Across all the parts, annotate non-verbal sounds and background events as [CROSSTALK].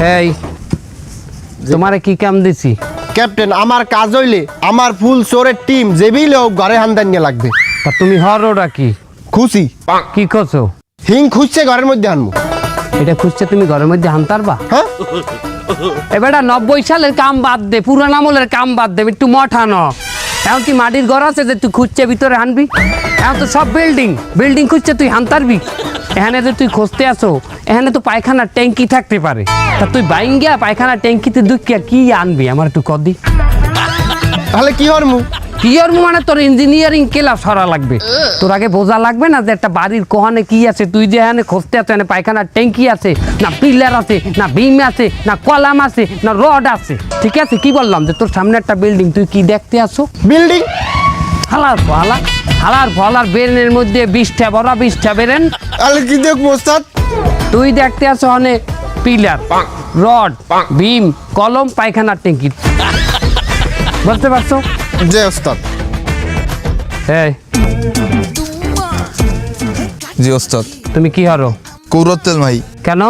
এই তোমারে কি কাম দিছি? ক্যাপ্টেন আমার কাজ হইলে আমার ফুল চোরের টিম যেবিলে হোক ঘরে হান্দান নিয়ে লাগবে। তা তুমি হরোটা কি? খুশি। কি করছ? হিং খুঁজছে ঘরের মধ্যে আনব। এটা খুঁজছে তুমি ঘরের মধ্যে হানতারবা? হ্যাঁ? এবারটা নব্বই সালের কাম বাদ দে পুরান আমলের কাম বাদ দে একটু মঠানো এখন কি মাটির ঘর আছে যে তুই খুঁজছে ভিতরে হানবি এখন তো সব বিল্ডিং বিল্ডিং খুঁজছে তুই হানতারবি এখানে যে তুই খুঁজতে আসো, এখানে তো পায়খানার ট্যাঙ্কি থাকতে পারে। তা তুই বাইন গিয়া পায়খানার ট্যাঙ্কিতে দুঃখিয়া কি আনবি? আমার একটু কদি তাহলে কি হরমু? কিয়র মানে তোর ইঞ্জিনিয়ারিং ক্লাস সরা লাগবে। তোর আগে বোঝা লাগবে না যে একটা বাড়ির কোহানে কি আছে তুই যে এখানে খুঁজতে আছো এখানে পায়খানার ট্যাঙ্কি আছে না পিলার আছে না বিম আছে না কলাম আছে না রড আছে। ঠিক আছে? কি বললাম যে তোর সামনে একটা বিল্ডিং তুই কি দেখতে আসো? বিল্ডিং হালার ফলা হালার ফলার বেরেনের মধ্যে বিশটা বড় বিশটা বেরেন। তাহলে কি দেখব ওস্তাদ? তুই দেখতে আসো অনে পিলার রড বিম কলম পায়খানার ট্যাঙ্কি। বুঝতে পারছ? যে ওস্তাদ। হ্যাঁ জি ওস্তাদ। তুমি কি হারো? কৌরত্বেল মাই কেন?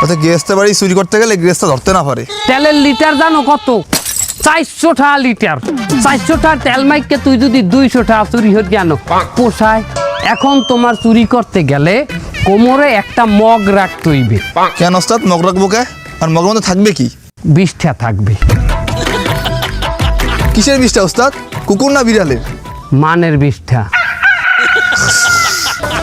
অর্থাৎ গৃহস্থ বাড়ি চুরি করতে গেলে গৃহস্থ ধরতে না পারে। তেলের লিটার জানো কত? চারশো টাকা লিটার। চারশো টাকা তেল মাইককে তুই যদি দুইশো টাকা চুরি হয়ে জানো পোষায় এখন তোমার চুরি করতে গেলে কোমরে একটা মগ রাখতে হইবে। কেন ওস্তাদ? মগ রাখব কে? আর মগের মধ্যে থাকবে কি? বিষ্ঠা থাকবে। কিসের বিষটা ওস্তাদ? কুকুর না বিড়ালের? মানের বিষ্ঠা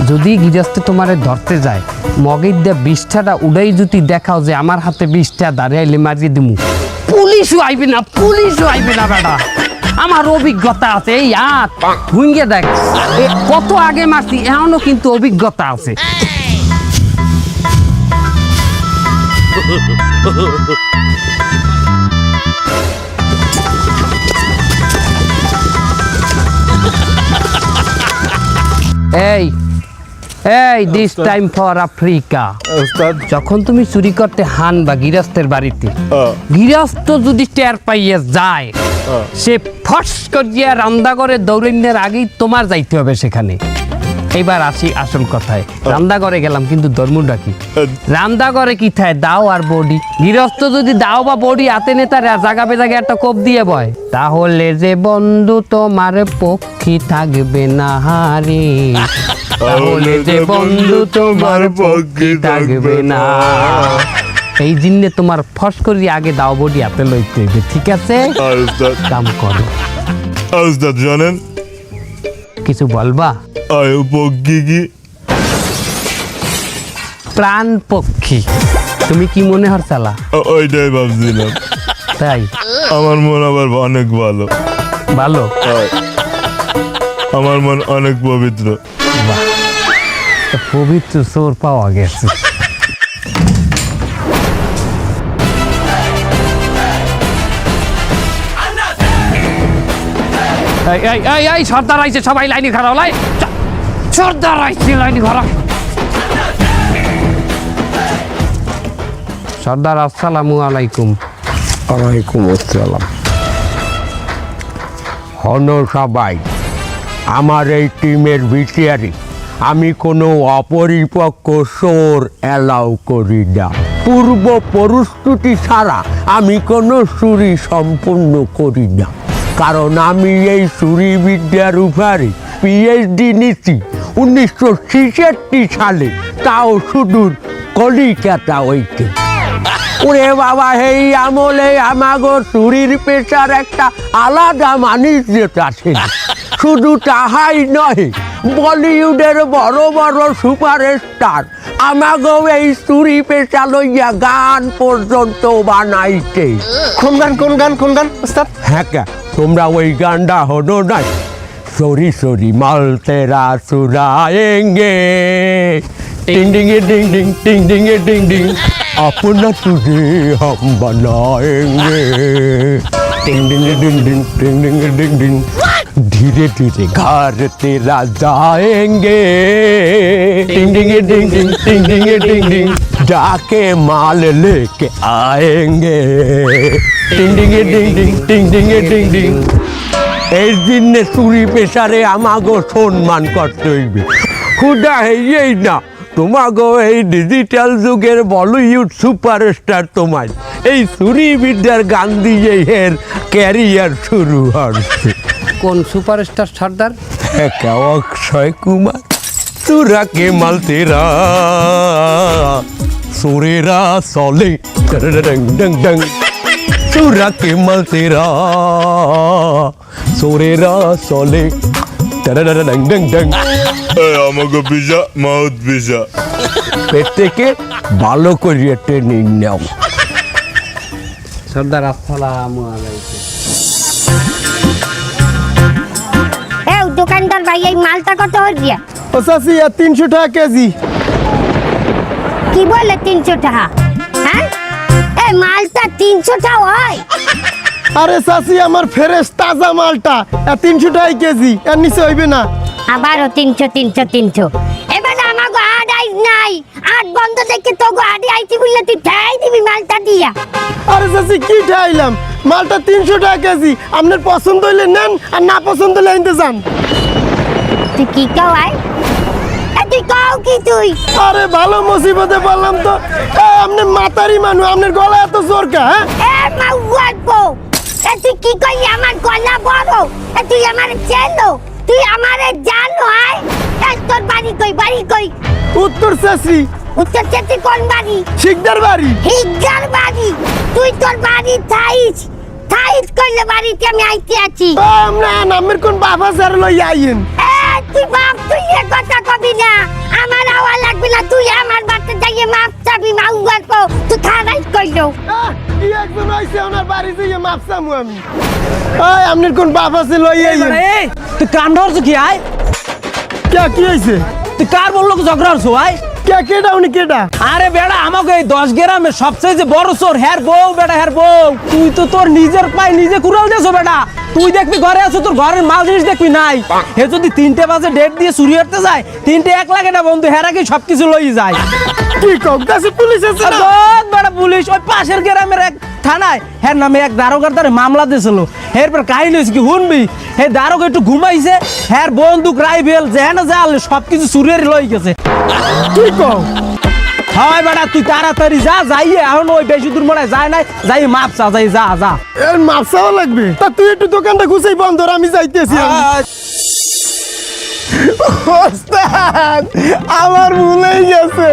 যদি গৃহস্থ তোমারে ধরতে যায় মগের দিয়ে বিষ্ঠাটা উড়াই যদি দেখাও যে আমার হাতে বিষ্ঠা দাঁড়াইলে মারিয়ে দিমু। পুলিশও আইবে না পুলিশও আইবে না বেটা। আমার অভিজ্ঞতা আছে এই আট। হুঙ্গে দেখ কত আগে মারছি এখনও কিন্তু অভিজ্ঞতা আছে। [LAUGHS] এই এই দিস টাইম ফর আফ্রিকা যখন তুমি চুরি করতে হান বা গিরাস্তের বাড়িতে গিরাস্ত যদি টের পাইয়ে যায় সে ফস করিয়া রান্দা করে দৌড়ানোর আগেই তোমার যাইতে হবে সেখানে। এবার আসি আসল কথায়। রান্দা করে গেলাম কিন্তু ধর্মটা কি রান্দা করে কি থায় দাও আর বডি গৃহস্থ যদি দাও বা বডি হাতে নেতা জাগা বেজাগে একটা কোপ দিয়ে বয়। তাহলে যে বন্ধু তোমার পক্ষী থাকবে না হারে। [LAUGHS] তাহলে যে বন্ধু তোমার পক্ষী থাকবে না। এই জিন্নে তোমার ফস করি আগে দাও বডি হাতে লইতে ঠিক আছে? কাম করো। জানেন কিছু বলবা? আয়ু পক্ষী কি প্রাণ পক্ষী। তুমি কি মনে হর চালা? ওইটাই ভাবছিলাম। তাই? আমার মন আবার অনেক ভালো। ভালো? আমার মন অনেক পবিত্র। পবিত্র চোর পাওয়া গেছে। এই এই এই এই সর্দার আইছে সবাই লাইনে খারাপ লাই। সর্দার আইছে লাইনে খারাপ সর্দার আসসালামু আলাইকুম। ওয়ালাইকুম আসসালাম। হন সবাই আমার এই টিমের ভিটিয়ারি আমি কোনো অপরিপক্ক সোর অ্যালাউ করি না। পূর্ব প্রস্তুতি ছাড়া আমি কোনো চুরি সম্পূর্ণ করি না। কারণ আমি এই চুরি বিদ্যার উপরে পিএইচডি নিচ্ছি উনিশশো ছেষট্টি সালে। তাও শুধু কলিকাতা হইতে। ওরে বাবা এই আমলে আমাগো চুরির পেশার একটা আলাদা মানিজ্যত আছে। শুধু তাহাই নয় বলিউডের বড় বড় সুপারস্টার আমাগো এই চুরি পেশা লইয়া গান পর্যন্ত বানাইতে। কোন গান কোন গান কোন গান হ্যাঁ তোমরা ওই গানটা হনো নাই সরি সরি মাল তেরা সুরায়েঙ্গে টিং ডিং ডিং ডিং টিং ডিং ডিং ডিং अपना तुझे हम बनाएंगे डिंग डिंग डिंग डिंग डिंग डिंग डिंग डिंग धीरे धीरे घर तेरा जाएंगे डिंग डिंग डिंग डिंग डिंग डिंग डिंग डिंग जाके माल लेके आएंगे टिंग डिंग डिंग डिंग टिंग डिंग डिंग डिंग এই দিনে চুরি পেশারে আমাগো সম্মান করতে হইবে খুদা হেই না তোমাগো এই ডিজিটাল যুগের বলিউড সুপারস্টার তোমার এই সুরি বিদ্যার গান দিয়ে এর ক্যারিয়ার শুরু হচ্ছে কোন সুপারস্টার সর্দার একা অক্ষয় কুমার তুরা কে মাল তেরা সুরেরা সলে। ডং ডং ডং তুরা কে মাল তেরা। সুরেরা সলে। ডং ডং ডং আমাকে পিসা মাউথ পিসা পেট থেকে ভালো করিয়ে ট্রেনিং নাও। সর্দার আসসালামু আলাইকুম। দোকানদার ভাই এই মালটা কত হচ্ছে ও চাচি আর তিনশো টাকা কেজি। কি বলে তিনশো টাকা হ্যাঁ? এই মালটা তিনশো টাকা হয় আরে চাচি আমার ফ্রেশ তাজা মালটা। তিনশো টাকা কেজি এর নিচে হইবে না। আবারও তিনশো তিনশো তিনশো। এবারে আমাকে আট আইস নাই। আট বন্ধ দেখে তো আডি আইছি বললে তুই ঠাই দিবি মালটা দিয়া। আরে চাচি কি ঠাইলাম? মালটা তিনশো টাকা কেজি। আপনার পছন্দ হইলে নেন আর না পছন্দ হলে আনতে যান। তুই কি কাও কাও কি তুই? আরে ভালো মুসিবতে বললাম তো। আপনি মাতারি মানুষ আপনার গলা এত জোর কা হ্যাঁ? এ বউ এ তুই কি কই আমার গলা বড়? তুই আমার চেনো তুই আমারে জানো এ তোর বাড়ি কই বাড়ি কই? উত্তর চাচি উত্তর চেতে কোন বাড়ি? শিকদার বাড়ি। হিগার বাড়ি। তুই তোর বাড়ি থাইস থাইস কইলে বাড়িতে আমি আইতে আছি। ও, আমরা নামের কোন বাবা স্যার লই আইয়েন। এ, তুই বাপ তুই এ কথা কবি না। আমার আওয়া লাগবে না তুই আমার বাড়িতে যাইয়ে মাপ চাবি মা উগার কো তুই থানায় কইলো। ই একজন আইছে ওনার বাড়ি যাইয়ে মাপসামু আমি। আয় আমনের কোন বাপ আছে লই এই তুই কাণ্ড ধরছ কি আয়? কে কি হইছে? তুই কার বলল ঝগড়া হচ্ছে আয়? কে কেডা উনি কেডা? আরে বেড়া আমাকে এই দশ গ্রামে সবচেয়ে যে বড় চোর হ্যার বউ বেড়া হ্যার বউ। তুই তো তোর নিজের পায়ে নিজে কুড়াল দেছো বেটা তুই দেখবি ঘরে আছো তোর ঘরের মাল জিনিস দেখবি নাই। হে যদি তিনটে বাজে ডেট দিয়ে চুরি করতে যায় তিনটে এক লাগে না বন্ধু হেরা কি সবকিছু লই যায়। তুই কাছে পুলিশ আছে বড় পুলিশ। ওই পাশের গ্রামের এক থানায় হ্যাঁ নামে এক দারোগার তারে মামলা দিয়েছিল। এরপর কাহিনী হয়েছে কি শুনবি? হে দারোগা একটু ঘুমাইছে হ্যাঁ বন্দুক রাইফেল যেন জাল সব কিছু চুরিয়ে লই গেছে। হয় বেটা তুই তাড়াতাড়ি যা যাইয়ে এখন ওই বেশি দূর মনে যায় নাই যাই মাপ চা যাই যা যা। এর লাগবে? তা তুই একটু দোকানটা গুছাই বন্ধ আমি যাইতেছি ওস্তাদ আমার ভুলেই গেছে।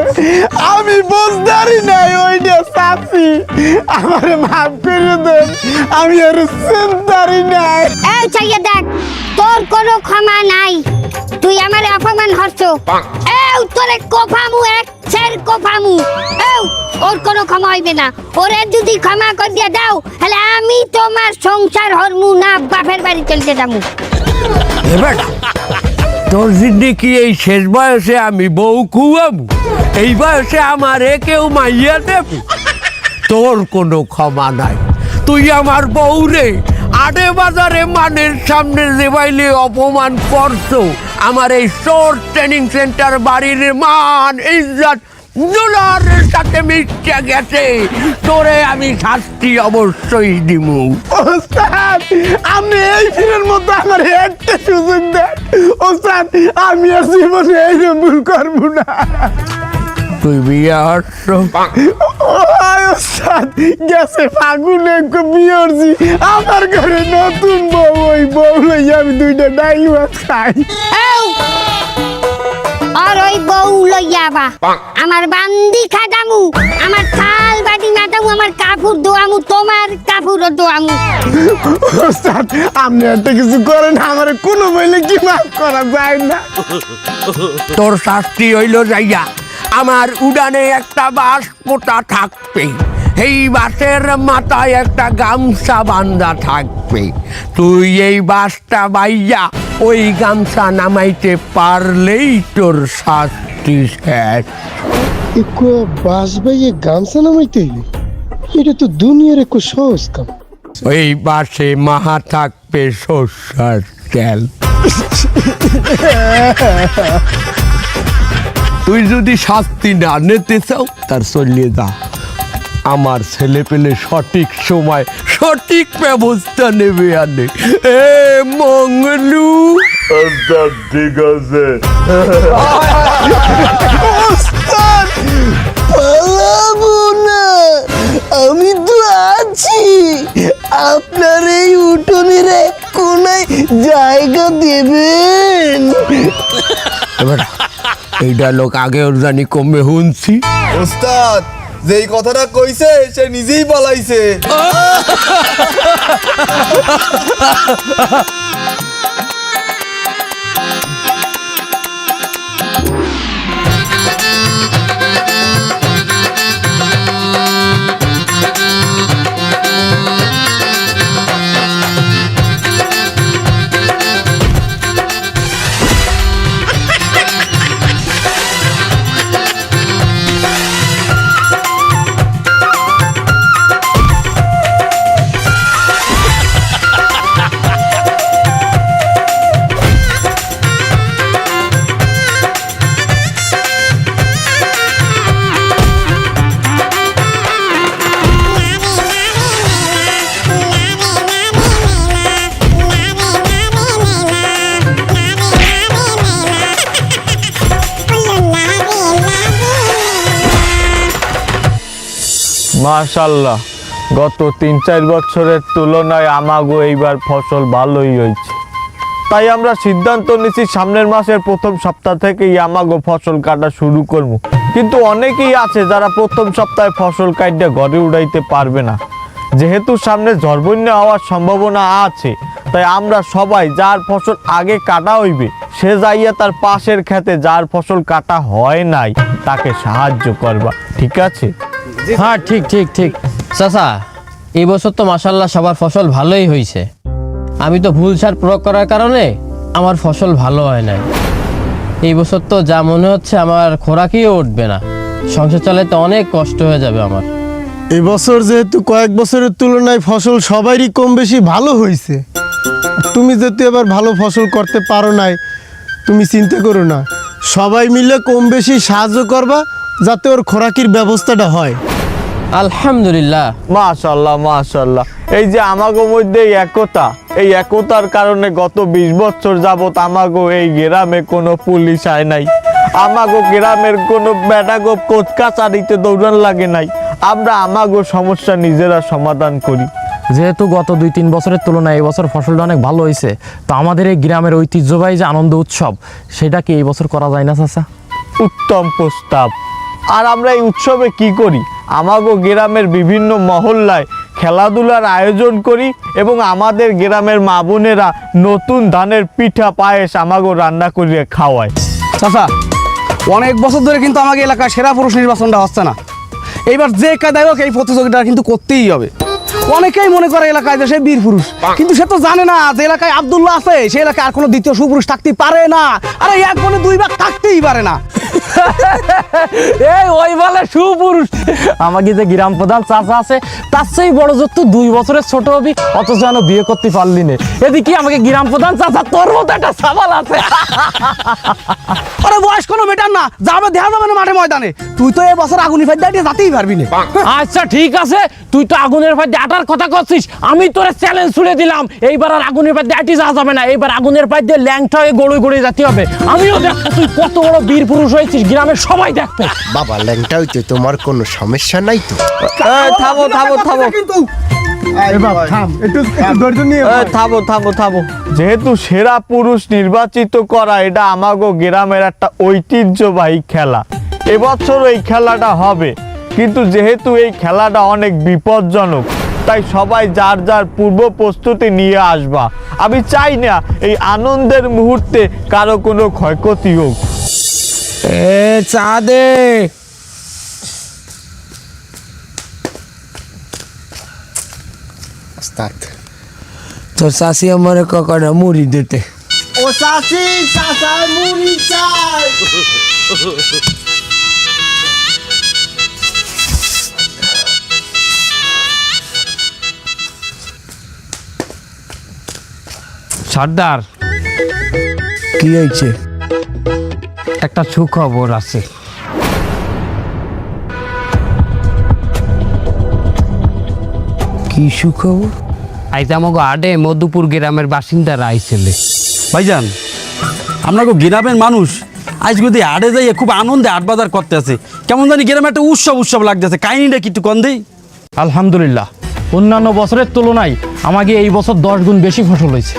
আমি বুঝদারি নাই ওইটা চাচ্ছি। আমারে মাফ করে দেন আমি আর চিন্তারি নাই। এই চাইয়ে দেখ তোর কোনো ক্ষমা নাই। তুই আমার অপমান হচ্ছ এই তোরে কোফামু এক ছের কোফামু। এই ওর কোনো ক্ষমা হইবে না। ওরে যদি ক্ষমা করে দিয়ে দাও তাহলে আমি তোমার সংসার হরমু না বাপের বাড়ি চলতে যাব। এবার তোর জিন্দিগি এই শেষ বয়সে আমি বউ খুয়াবো। এই বয়সে আমার কেউ মাইয়া দেব। তোর কোনো ক্ষমা নাই। তুই আমার বউ রে। আড়ে বাজারে মানের সামনে যে বাইলে অপমান করছ, আমার এই শোর ট্রেনিং সেন্টার বাড়ির মান, ইজ্জত ডলারের সাথে মিশে গেছে। তোরে আমি শাস্তি অবশ্যই দিমু ওস্তাদ আপনি এই ফিরের মধ্যে আমার একটা সুযোগ দেন। ওস্তাদ আমি আর জীবনে এই ভুল করব না। তুই বিয়ে ওস্তাদ গেছে ফাগুনে বিয়রছি আমার ঘরে নতুন বউ ওই বউ লইয়া আমি দুইটা ডাই মাছ খাই আর ওই বউ লইয়া বা আমার বান্দি খাটামু আমার থাল বাটি মাটামু আমার কাপড় দোয়ামু তোমার কাপড়ও দোয়ামু। ওস্তাদ আপনি একটা কিছু করেন আমার কোনো মহিলা কি মাফ করা যায় না? তোর শাস্তি হইল যাইয়া আমার উড়ানে একটা বাস পোতা থাকবে। এই বাসের মাথায় একটা গামছা বান্ধা থাকবে। তুই এই বাসটা বাইয়া ওই গামছা নামাইতে পারলেই তোর শাস্তি শেষ। একটু বাস বাইয়ে গামছা নামাইতে এটা তো দুনিয়ার একটু সহজ কাম। ওই বাসে মাহা থাকবে সর্ষার তেল। তুই যদি শাস্তি না নিতে চাও তার চলিয়ে যা। আমার ছেলে পেলে সঠিক সময় সঠিক ব্যবস্থা নেবে আনে। এ মঙ্গলু। ঠিক আছে পালাবো না আমি তো আছি। আপনার এই উঠোনের এক কোনায় জায়গা দেবেন। এবার এইটা লোক আগে ওর জানি কমে শুনছি ওস্তাদ যেই কথাটা কইছে সে নিজেই পালাইছে [LAUGHS] মাশাল্লাহ, গত তিন চার বছরের তুলনায় আমাগো এইবার ফসল ভালোই হয়েছে। তাই আমরা সিদ্ধান্ত নিছি সামনের মাসের প্রথম সপ্তাহ থেকেই আমাগো ফসল কাটা শুরু করব। কিন্তু অনেকেই আছে যারা প্রথম সপ্তাহে ফসল কাটতে ঘরে উড়াইতে পারবে না। যেহেতু সামনে ঝড়বন্যা হওয়ার সম্ভাবনা আছে, তাই আমরা সবাই যার ফসল আগে কাটা হইবে, সে যাইয়া তার পাশের খেতে যার ফসল কাটা হয় নাই, তাকে সাহায্য করবা, ঠিক আছে? হ্যাঁ ঠিক ঠিক ঠিক। চাচা এই বছর তো মাসাল্লাহ সবার ফসল ভালোই হয়েছে আমি তো ভুল সার প্রয়োগ করার কারণে আমার ফসল ভালো হয় নাই। এই বছর তো যা মনে হচ্ছে আমার খোরাকিও উঠবে না। সংসার চালাতে অনেক কষ্ট হয়ে যাবে আমার। এবছর যেহেতু কয়েক বছরের তুলনায় ফসল সবারই কম বেশি ভালো হয়েছে তুমি যদি এবার ভালো ফসল করতে পারো নাই তুমি চিন্তা করো না। সবাই মিলে কম বেশি সাহায্য করবা যাতে ওর খোরাকির ব্যবস্থাটা হয়। আলহামদুলিল্লাহ। মাশাল্লাহ মাশাল্লাহ এই যে আমাগো মধ্যে একতা এই একতার কারণে গত বিশ বছর যাবত আমাগো এই গ্রামে কোনো পুলিশ আয় নাই। আমাগো গ্রামের কোনো বেটাগো কোচ কাচারিতে দৌড়ান লাগে নাই। আমরা আমাগো সমস্যা নিজেরা সমাধান করি। যেহেতু গত দুই তিন বছরের তুলনায় এই বছর ফসলটা অনেক ভালো হয়েছে তো আমাদের এই গ্রামের ঐতিহ্যবাহী যে আনন্দ উৎসব সেটা কি এই বছর করা যায় না চাচা? উত্তম প্রস্তাব। আর আমরা এই উৎসবে কি করি? আমাগো গ্রামের বিভিন্ন মহল্লায় খেলাধুলার আয়োজন করি এবং আমাদের গ্রামের মা বোনেরা নতুন ধানের পিঠা, পায়েস আমাগো রান্না করিয়ে খাওয়ায়। চাচা, অনেক বছর ধরে কিন্তু আমাকে এলাকায় সেরা পুরুষ নির্বাচনটা হচ্ছে না। এইবার যে কায়দায় হোক এই প্রতিযোগিতা কিন্তু করতেই হবে। অনেকেই মনে করে এলাকায় যে সে বীর পুরুষ, কিন্তু সে তো জানে না যে এলাকায় আব্দুল্লাহ আছে সেই এলাকায় আর কোনো দ্বিতীয় সুপুরুষ থাকতেই পারে না। আরে এক মনে দুই ভাগ থাকতেই পারে না। এই ওই বলে সুপুরুষ। আমাকে যে গ্রাম প্রধান চাচা আছে তার সেই বড় তুই দুই বছরের ছোট হবি অথচ যেন বিয়ে করতে পারলি না। এদিকে আমাকে গ্রাম প্রধান চাচা তোর মতো একটা সাবাল আছে। আরে বয়স কোনো মেটার না যাবে দেখা যাবে না মাঠে ময়দানে। তুই তো এই বছর আগুনি ফাইট দিয়ে যাতেই পারবি না। আচ্ছা ঠিক আছে। তুই তো আগুনের আটার কথা করছিস। আমি তোরে চ্যালেঞ্জ ছুড়ে দিলাম। এইবার আর আগুনের পাই আটি যাওয়া যাবে না। এইবার আগুনের পাই দিয়ে ল্যাংটা হয়ে গড়ে গড়ে যেতে হবে। আমিও দেখব তুই কত বড় বীর পুরুষ হয়েছিস গ্রামের সবাই দেখবে। বাবা ল্যাংটা হইতে তোমার কোনো সমস্যা নাই তো। থামো থামো থামো কিন্তু। এবার থাম একটু একটু ধৈর্য নিয়ে এই, থামো থামো থামো। যেহেতু সেরা পুরুষ নির্বাচিত করা এটা আমাগো গ্রামের একটা ঐতিহ্যবাহী খেলা। এবছর এই খেলাটা হবে কিন্তু যেহেতু এই খেলাটা অনেক বিপজ্জনক তাই সবাই যার যার পূর্ব প্রস্তুতি নিয়ে আসবা। আমি চাই না এই আনন্দের মুহূর্তে কারও কোনো ক্ষয়ক্ষতি হোক। এ চা দে তোর চাষি আমার কখনো মুড়ি দিতে। ও চাচি চাচা মুড়ি চাই। সর্দার। কি হয়েছে? একটা সুখবর আছে। কি সুখবর? আইজ আমাকে আডে মধুপুর গ্রামের বাসিন্দারা আইছিলে। ভাইজান আমরা গো গ্রামের মানুষ আজ যদি আড়ে যাই খুব আনন্দে আট বাজার করতে আছে। কেমন জানি গ্রামে একটা উৎসব উৎসব লাগতেছে। কাহিনীটা কি একটু কন দেই? আলহামদুলিল্লাহ অন্যান্য বছরের তুলনায় আমাকে এই বছর দশ গুণ বেশি ফসল হয়েছে।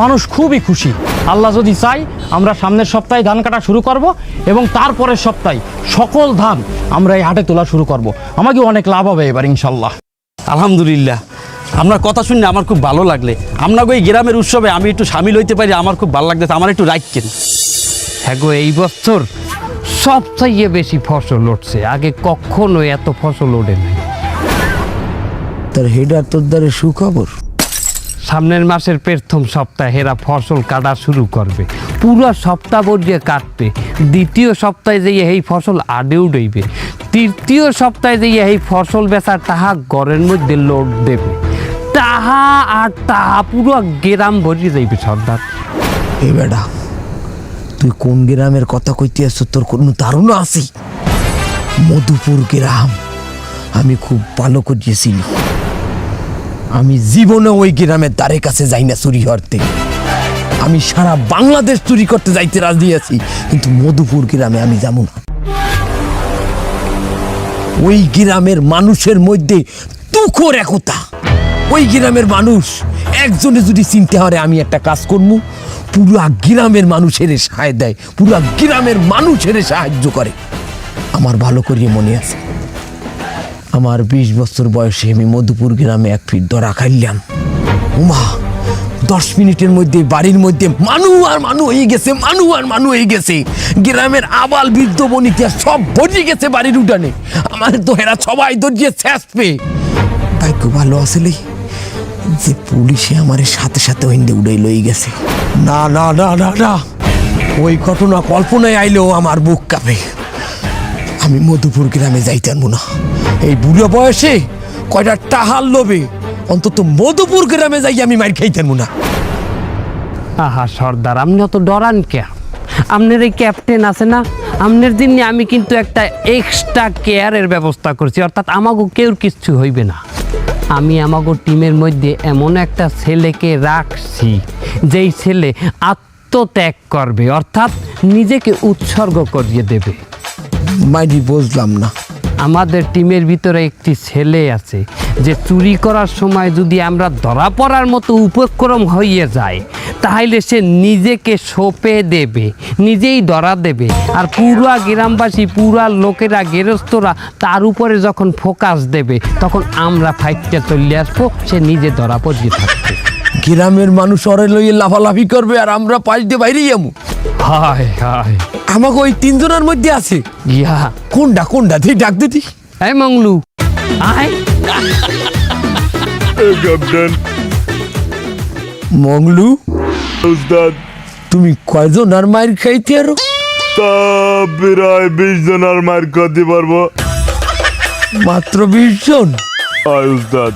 মানুষ খুবই খুশি। আল্লাহ যদি চাই আমরা সামনের সপ্তাহে ধান কাটা শুরু করব এবং তারপরের সপ্তাহে সকল ধান আমরা এই হাটে তোলা শুরু করব। আমাকে অনেক লাভ হবে এবার ইনশাল্লাহ আলহামদুলিল্লাহ। আপনার কথা শুনে আমার খুব ভালো লাগলে। আপনাকে এই গ্রামের উৎসবে আমি একটু সামিল হইতে পারি আমার খুব ভালো লাগতেছে আমার একটু রাখছেন হ্যাঁ গো এই বছর সবচাইয়ে বেশি ফসল উঠছে। আগে কখনো এত ফসল ওঠে নাই। তোর হেডার তোর দ্বারে সুখবর? সামনের মাসের প্রথম সপ্তাহে এরা ফসল কাটা শুরু করবে। পুরো সপ্তাহ বরিয়ে কাটবে, দ্বিতীয় সপ্তাহে যেয়ে এই ফসল আডে ডইবে তৃতীয় সপ্তাহে যেয়ে এই ফসল বেচার তাহা ঘরের মধ্যে লোড দেবে। তাহা আর তাহা পুরো গ্রাম ভরিয়ে যাইবে সর্দার। এ বেটা, তুই কোন গ্রামের কথা কইতে আসছ, তোর কোনো দারুণ আছে? মধুপুর গ্রাম, আমি খুব ভালো করিয়েছিলি আমি জীবনে ওই গ্রামের দ্বারে কাছে যাই না চুরি হরতে আমি সারা বাংলাদেশ চুরি করতে যাইতে রাজি আছি, কিন্তু মধুপুর গ্রামে আমি যাব না। ওই গ্রামের মানুষের মধ্যে দুঃখর একতা। ওই গ্রামের মানুষ একজনে যদি চিনতে হয় আমি একটা কাজ করব, পুরা গ্রামের মানুষের সাহায্য দেয়, পুরা গ্রামের মানুষের সাহায্য করে। আমার ভালো করিয়ে মনে আছে। আমার বিশ বছর বয়সে আমি মধুপুর গ্রামে এক ফিট ধরা খাইলাম। উমা, দশ মিনিটের মধ্যে, বাড়ির মধ্যে মানু আর মানু হয়ে গেছে, মানু আর মানু হয়ে গেছে। গ্রামের আবাল বৃদ্ধ বনিতা সব ভরিয়ে গেছে বাড়ির উঠানে। আমার তো হেরা সবাই দরজিয়ে শেষ পেয়ে ভাগ্য ভালো আসলে যে পুলিশে আমার সাথে সাথে ওইন্দে উড়াই লই গেছে। না না না না না, ওই ঘটনা কল্পনায় আইলেও আমার বুক কাঁপে। আমি মধুপুর গ্রামে যাইতাম না। এই বুড়ো বয়সে কয়টা টাহাল লোবে অন্তত মধুপুর গ্রামে যাই আমি মার খাইতাম না আহা সর্দার আপনি অত ডরান কে? আপনার এই ক্যাপ্টেন আছে না? আপনার জন্য আমি কিন্তু একটা এক্সট্রা কেয়ারের ব্যবস্থা করছি অর্থাৎ আমাকে কেউ কিচ্ছু হইবে না। আমি আমাকে টিমের মধ্যে এমন একটা ছেলেকে রাখছি যেই ছেলে আত্মত্যাগ করবে অর্থাৎ নিজেকে উৎসর্গ করিয়ে দেবে। মাইরি বুঝলাম না। আমাদের টিমের ভিতরে একটি ছেলে আছে যে চুরি করার সময় যদি আমরা ধরা পড়ার মতো উপক্রম হইয়ে যায় তাহলে সে নিজেকে সঁপে দেবে নিজেই ধরা দেবে। আর পুরা গ্রামবাসী পুরা লোকেরা গেরস্তরা তার উপরে যখন ফোকাস দেবে তখন আমরা ফাইটটা চলে আসব সে নিজে ধরা পড়িয়ে থাকবে। গ্রামের মানুষ অরে লইয়ে লাফালাফি করবে আর আমরা পাশ দিয়ে বাইরে যাব। হায় হায়। আমাকে ওই তিনজনের মধ্যে আছে। ইয়া। কোনটা কোনটা তুই ডাক দিতি এই মংলু আয়। ক্যাপ্টেন মংলু উস্তাদ। তুমি কয়জন আর মায়ের খাইতে আরও? তা প্রায় বিশ জনের মার খাতে পারব। মাত্র বিশ জন আয় উস্তাদ।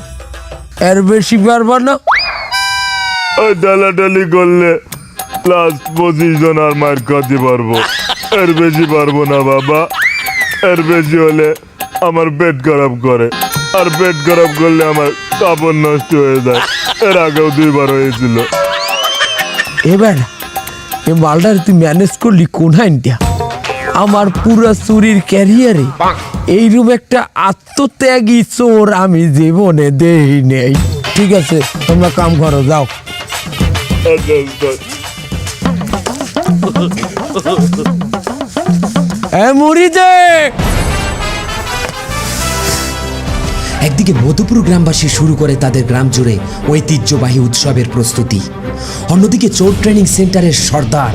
এর বেশি পারবা না। ওই ডালাডালি করলে। লাস্ট পঁচিশ জনের মার খাতে পারব। এর বেশি পারব না বাবা। এর বেশি হলে আমার পেট খারাপ করে। আর পেট খারাপ করলে আমার কাপড় নষ্ট হয়ে যায়। এর আগেও দুইবার হয়েছিল। এবার এ মালটার তুই ম্যানেজ করলি কোন আইনটা আমার পুরো চুরির ক্যারিয়ারে এইরকম একটা আত্মত্যাগী চোর আমি জীবনে দেই নেই। ঠিক আছে তোমরা কাম করো যাও। আচ্ছা উস্তাদ এ মুড়ি দে একদিকে মধুপুর গ্রামবাসী শুরু করে তাদের গ্রাম জুড়ে ঐতিহ্যবাহী উৎসবের প্রস্তুতি। অন্যদিকে চোর ট্রেনিং সেন্টারের সর্দার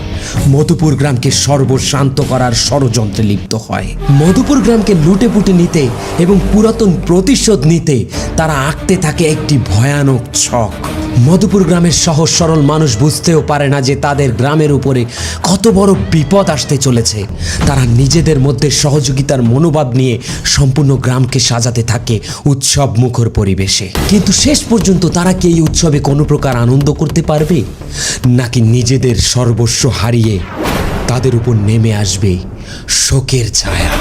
মধুপুর গ্রামকে সর্বশান্ত করার ষড়যন্ত্রে লিপ্ত হয়। মধুপুর গ্রামকে লুটে পুটে নিতে এবং পুরাতন প্রতিশোধ নিতে তারা আঁকতে থাকে একটি ভয়ানক ছক। মধুপুর গ্রামের সহজ সরল মানুষ বুঝতেও পারে না যে তাদের গ্রামের উপরে কত বড় বিপদ আসতে চলেছে। তারা নিজেদের মধ্যে সহযোগিতার মনোভাব নিয়ে সম্পূর্ণ গ্রামকে সাজাতে থাকে উৎসব মুখর পরিবেশে। কিন্তু শেষ পর্যন্ত তারা কি এই উৎসবে কোনো প্রকার আনন্দ করতে পারবে? নাকি নিজেদের সর্বস্ব হারিয়ে তাদের উপর নেমে আসবে শোকের ছায়া?